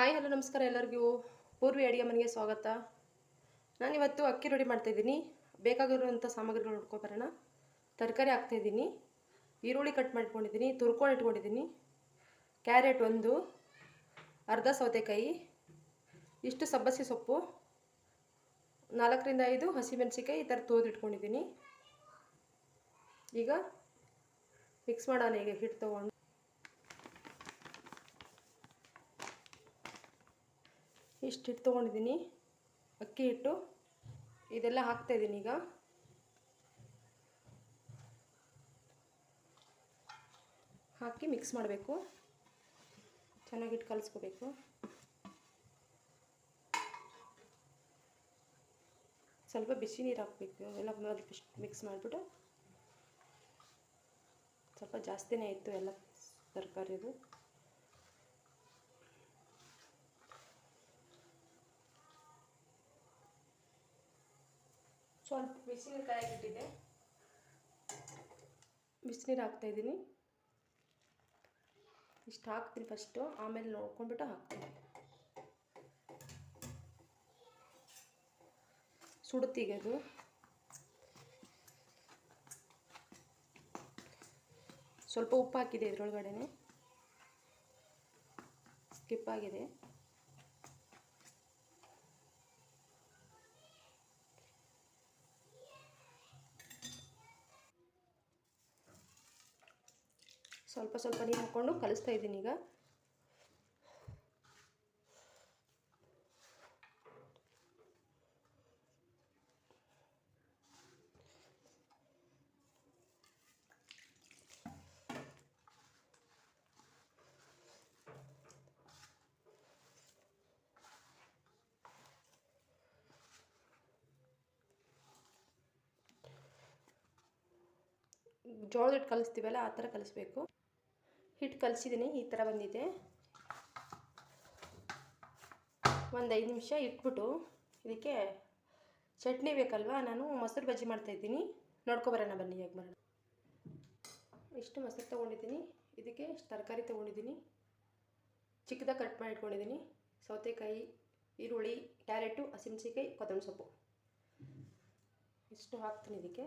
Hi, hello, ನಮಸ್ಕಾರ ಎಲ್ಲರಿಗೂ. ಪೂರ್ವಿ ಅಡಿಗೆ ಮನೆಗೆ ಸ್ವಾಗತ. ನಾನಿವತ್ತು ಅಕ್ಕಿ ರೊಟ್ಟಿ ಮಾಡ್ತಾಯಿದ್ದೀನಿ ಬೇಕಾಗಿರುವಂಥ ಸಾಮಗ್ರಿಗಳು ನೋಡ್ಕೊಬರೋಣ ತರಕಾರಿ ಹಾಕ್ತಾಯಿದ್ದೀನಿ ಈರುಳ್ಳಿ ಕಟ್ ಮಾಡ್ಕೊಂಡಿದ್ದೀನಿ. ತುರ್ಕೊಂಡು ಇಟ್ಕೊಂಡಿದ್ದೀನಿ. ಕ್ಯಾರೆಟ್ ಒಂದು, ಅರ್ಧ ಸೌತೆಕಾಯಿ, ಇಷ್ಟು ಸಬ್ಬಸಿ ಸೊಪ್ಪು, ನಾಲ್ಕರಿಂದ ಐದು ಹಸಿಮೆಣಸಿಕಾಯಿ ಈ ಥರ ತೋದಿಟ್ಕೊಂಡಿದ್ದೀನಿ ಈಗ ಮಿಕ್ಸ್ ಮಾಡೋಣ, ಈಗ ಹಿಟ್ಟು ತೊಗೊಂಡು. ಇಷ್ಟು ಹಿಟ್ಟು ತೊಗೊಂಡಿದ್ದೀನಿ. ಅಕ್ಕಿ ಹಿಟ್ಟು. ಇದೆಲ್ಲ ಹಾಕ್ತಾಯಿದ್ದೀನಿ ಈಗ. ಹಾಕಿ ಮಿಕ್ಸ್ ಮಾಡಬೇಕು. ಚೆನ್ನಾಗಿ ಹಿಟ್ಟು ಕಲಿಸ್ಕೋಬೇಕು. ಸ್ವಲ್ಪ ಬಿಸಿ ನೀರು ಹಾಕಬೇಕು. ಎಲ್ಲ ಮಿಕ್ಸ್ ಮಾಡಿಬಿಟ್ಟು. ಸ್ವಲ್ಪ ಜಾಸ್ತಿನೇ ಇತ್ತು ಎಲ್ಲ ತರಕಾರಿದು. ಸ್ವಲ್ಪ ಬಿಸಿನೀರು ಕಾಯಕ್ಕಿಟ್ಟಿದ್ದೆ ಬಿಸಿನೀರು ಹಾಕ್ತಾಯಿದ್ದೀನಿ ಇಷ್ಟು ಹಾಕ್ತೀನಿ ಫಸ್ಟು ಆಮೇಲೆ ನೋಡ್ಕೊಂಡ್ಬಿಟ್ಟು ಹಾಕ್ತೀನಿ. ಸುಡುತ್ತೀಗ ಅದು. ಸ್ವಲ್ಪ ಉಪ್ಪು ಹಾಕಿದೆ ಇದ್ರೊಳಗಡೆ ಸ್ಕಿಪ್ ಆಗಿದೆ. ಸ್ವಲ್ಪ ಸ್ವಲ್ಪ ನೀರು ಹಾಕ್ಕೊಂಡು ಕಲಿಸ್ತಾ ಇದ್ದೀನಿ ಈಗ. ಜೋಳದ ಹಿಟ್ಟು ಕಲಿಸ್ತೀವಲ್ಲ ಆ ಥರ ಕಲಿಸ್ಬೇಕು. ಹಿಟ್ಟು ಕಲಿಸಿದ್ದೀನಿ ಈ ಥರ ಬಂದಿದೆ. ಒಂದು ಐದು ನಿಮಿಷ ಇಟ್ಬಿಟ್ಟು ಇದಕ್ಕೆ ಚಟ್ನಿ ಬೇಕಲ್ವಾ? ನಾನು ಮೊಸರು ಬಜ್ಜಿ ಮಾಡ್ತಾಯಿದ್ದೀನಿ ನೋಡ್ಕೊಬರೋಣ ಬನ್ನಿ, ಹೇಗೆ ಮಾಡೋಣ ಇಷ್ಟು ಮೊಸರು ತೊಗೊಂಡಿದ್ದೀನಿ. ಇದಕ್ಕೆ ತರಕಾರಿ ತೊಗೊಂಡಿದ್ದೀನಿ. ಚಿಕ್ಕದಾಗ ಕಟ್ ಮಾಡಿ ಇಟ್ಕೊಂಡಿದ್ದೀನಿ. ಸೌತೆಕಾಯಿ, ಈರುಳ್ಳಿ, ಕ್ಯಾರೆಟು ಹಸಿಮೆಣಸಿಕಾಯಿ ಕೊತ್ತಂಬರಿ ಸೊಪ್ಪು. ಇಷ್ಟು ಹಾಕ್ತೀನಿ ಇದಕ್ಕೆ.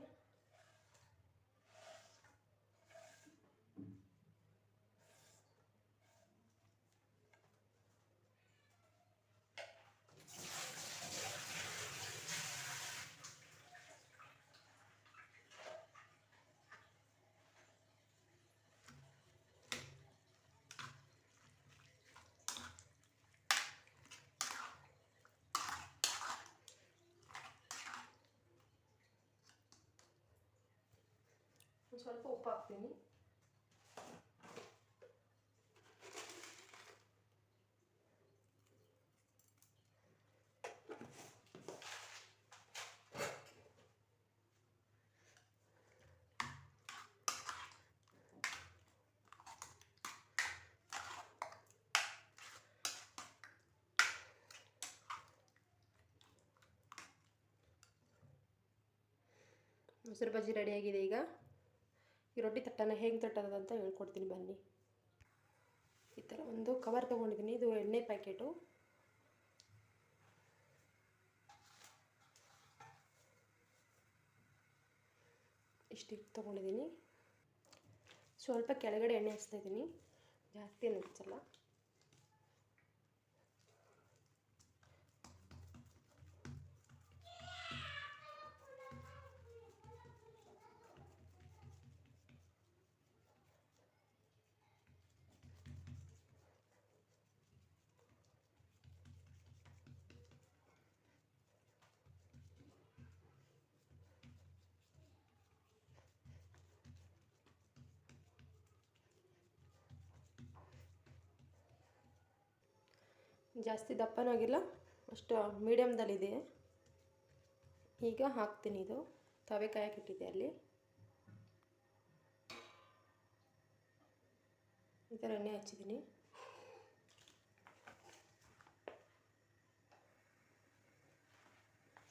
ಒಂದು ಸ್ವಲ್ಪ ಉಪ್ಪು ಹಾಕ್ತೀನಿ ಮೊಸರು ಬಜ್ಜಿ ರೆಡಿಯಾಗಿದೆ ಈಗ. ಈ ರೊಟ್ಟಿ ತಟ್ಟನ ಹೇಗೆ ತಟ್ಟೋದು ಅಂತ ಹೇಳ್ಕೊಡ್ತೀನಿ ಬನ್ನಿ. ಈ ಥರ ಒಂದು ಕವರ್ ತೊಗೊಂಡಿದ್ದೀನಿ ಇದು ಎಣ್ಣೆ ಪ್ಯಾಕೆಟು ಇಷ್ಟು ತೊಗೊಂಡಿದ್ದೀನಿ ಸ್ವಲ್ಪ ಕೆಳಗಡೆ ಎಣ್ಣೆ ಹಚ್ತಾ ಇದ್ದೀನಿ ಜಾಸ್ತಿ ಏನು ಹಚ್ಚಲ್ಲ. ಜಾಸ್ತಿ ದಪ್ಪನಾಗಿಲ್ಲ, ಅಷ್ಟು ಮೀಡಿಯಮ್ದಲ್ಲಿದೆ ಈಗ ಹಾಕ್ತೀನಿ ಇದು. ತವೆ ಕಾಯಕ್ಕಿಟ್ಟಿದೆ ಅಲ್ಲಿ. ಈ ಥರ ಎಣ್ಣೆ ಹಚ್ಚಿದ್ದೀನಿ.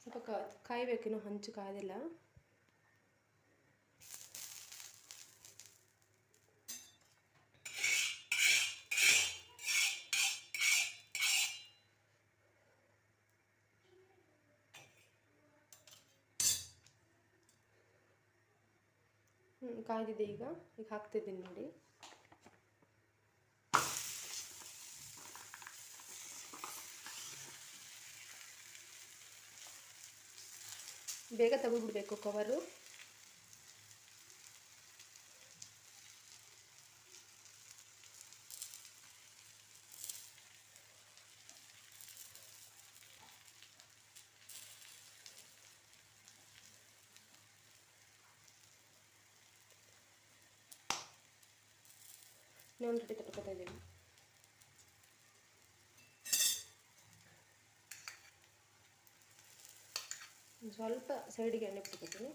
ಸ್ವಲ್ಪ ಕಾಯಬೇಕಿನ್ನು ಹಂಚು ಕಾಯೋದಿಲ್ಲ ಕಾಯ್ದಿದೆ ಈಗ. ಈಗ ಹಾಕ್ತಿದ್ದೀನಿ ನೋಡಿ. ಬೇಗ ತೆಗೆದ್ಬಿಡ್ಬೇಕು ಕವರು ಇನ್ನೊಂದು ರೊಟ್ಟಿ ತಟ್ಕೋತಾ ಇದ್ದೀನಿ. ಸ್ವಲ್ಪ ಸೈಡಿಗೆ ಎಣ್ಣೆ ಬಿಟ್ಕೊತೀನಿ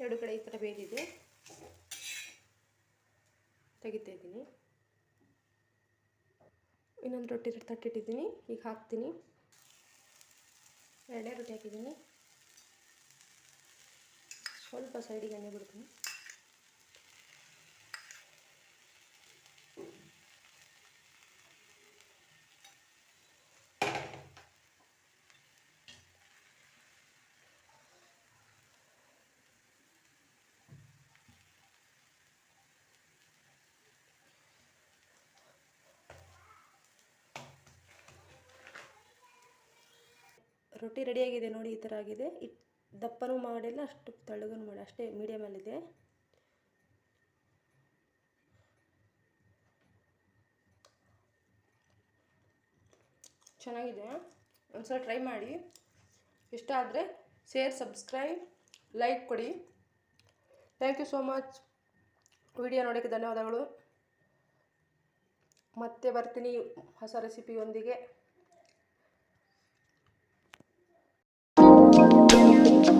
ಎರಡು ಕಡೆ ಈ ಥರ ಬೇಯ್ದಿದೆ ತೆಗಿತಾ ಇದ್ದೀನಿ. ಇನ್ನೊಂದು ರೊಟ್ಟಿ ತಟ್ಟಿಟ್ಟಿದ್ದೀನಿ. ಈಗ ಹಾಕ್ತೀನಿ. ಎರಡೇ ರೊಟ್ಟಿ ಹಾಕಿದ್ದೀನಿ. ಸ್ವಲ್ಪ ಸೈಡಿಗೆ ಎಣ್ಣೆ ಬಿಡ್ತೀನಿ. ರೊಟ್ಟಿ ರೆಡಿಯಾಗಿದೆ ನೋಡಿ ಈ ಥರ ಆಗಿದೆ. ಇಟ್ ದಪ್ಪನೂ ಮಾಡಿಲ್ಲ, ಅಷ್ಟು ತೆಳ್ಳಗೂ ಮಾಡಿ ಅಷ್ಟೇ ಮೀಡಿಯಮಲ್ಲಿದೆ ಚೆನ್ನಾಗಿದೆ. ಒಂದ್ಸಲ ಟ್ರೈ ಮಾಡಿ. ಇಷ್ಟ ಆದರೆ ಶೇರ್ ಸಬ್ಸ್ಕ್ರೈಬ್ ಲೈಕ್ ಕೊಡಿ. Thank you so much video ನೋಡೋಕ್ಕೆ ಧನ್ಯವಾದಗಳು. ಮತ್ತೆ ಬರ್ತೀನಿ ಹೊಸ ರೆಸಿಪಿಯೊಂದಿಗೆ